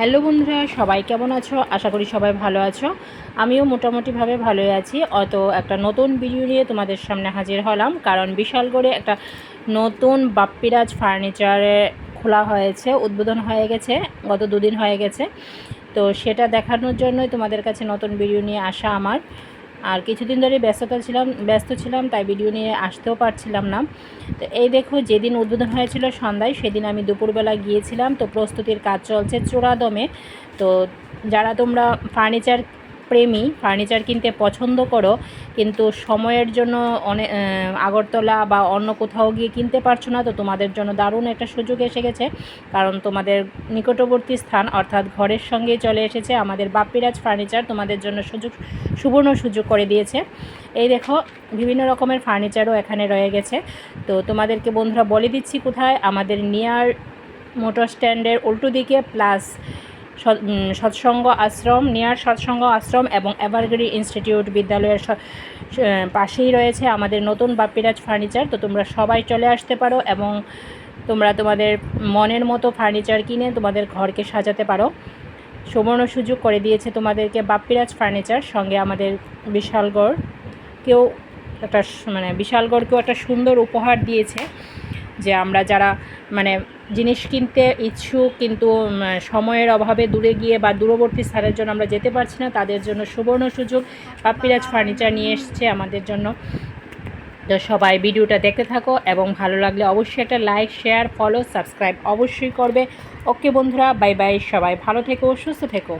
Hello বন্ধুরা, সবাই কেমন আছো? আশা করি সবাই ভালো আছো। আমিও মোটামুটিভাবে ভালোই আছি। অত একটা নতুন ভিডিও নিয়ে তোমাদের সামনে হাজির হলাম, কারণ বিশাল করে একটা নতুন বাপ্পিরাজ ফার্নিচারে খোলা হয়েছে, উদ্বোধন হয়ে গেছে, গত দুদিন হয়ে গেছে। তো সেটা দেখানোর জন্যই তোমাদের কাছে নতুন ভিডিও নিয়ে আসা আমার। আর কিছুদিন ধরে ব্যস্ততা ছিলাম, ব্যস্ত ছিলাম, তাই ভিডিও নিয়ে আসতেও পারছিলাম না। তো এই দেখো, যেদিন উদ্বোধন হয়েছিল সন্ধ্যায়, সেদিন আমি দুপুরবেলা গিয়েছিলাম। তো প্রস্তুতির কাজ চলছে চোরাদমে তো যারা তোমরা ফার্নিচার প্রেমী ফার্নিচার কিনতে পছন্দ করো, কিন্তু সময়ের জন্য অনেক আগরতলা বা অন্য কোথাও গিয়ে কিনতে পারছ না, তো তোমাদের জন্য দারুণ একটা সুযোগ এসে গেছে। কারণ তোমাদের নিকটবর্তী স্থান, অর্থাৎ ঘরের সঙ্গে চলে এসেছে আমাদের বাপ্পিরাজ ফার্নিচার তোমাদের জন্য সুযোগ, সুবর্ণ সুযোগ করে দিয়েছে। এই দেখো, বিভিন্ন রকমের ফার্নিচারও এখানে রয়ে গেছে। তো তোমাদেরকে বন্ধুরা বলে দিচ্ছি কোথায়, আমাদের নিয়ার মোটর স্ট্যান্ডের উল্টো দিকে প্লাস সৎসঙ্গ আশ্রম, নিয়ার সৎসঙ্গ আশ্রম এবং এভারগ্রি ইনস্টিটিউট বিদ্যালয়ের পাশেই রয়েছে আমাদের নতুন বাপ্পিরাজ ফার্নিচার। তো তোমরা সবাই চলে আসতে পারো এবং তোমরা তোমাদের মনের মতো ফার্নিচার কিনে তোমাদের ঘরকে সাজাতে পারো। সুবর্ণ সুযোগ করে দিয়েছে তোমাদেরকে বাপ্পিরাজ ফার্নিচার, সঙ্গে আমাদের বিশালগড়কেও একটা মানে বিশালগড়কেও একটা সুন্দর উপহার দিয়েছে যে আমরা যারা মানে জিনিস কিনতে ইচ্ছুক, কিন্তু সময়ের অভাবে দূরে গিয়ে বা দূরবর্তী স্থানের জন্য আমরা যেতে পারছি না, তাদের জন্য সুবর্ণ সুযোগ। পাপ্পিরাজ ফার্নিচার নিয়ে এসছে আমাদের জন্য। তো সবাই ভিডিওটা দেখতে থাকো এবং ভালো লাগলে অবশ্যই একটা লাইক শেয়ার ফলো সাবস্ক্রাইব অবশ্যই করবে। ওকে বন্ধুরা বাই বাই সবাই। ভালো থেকো, সুস্থ থেকো।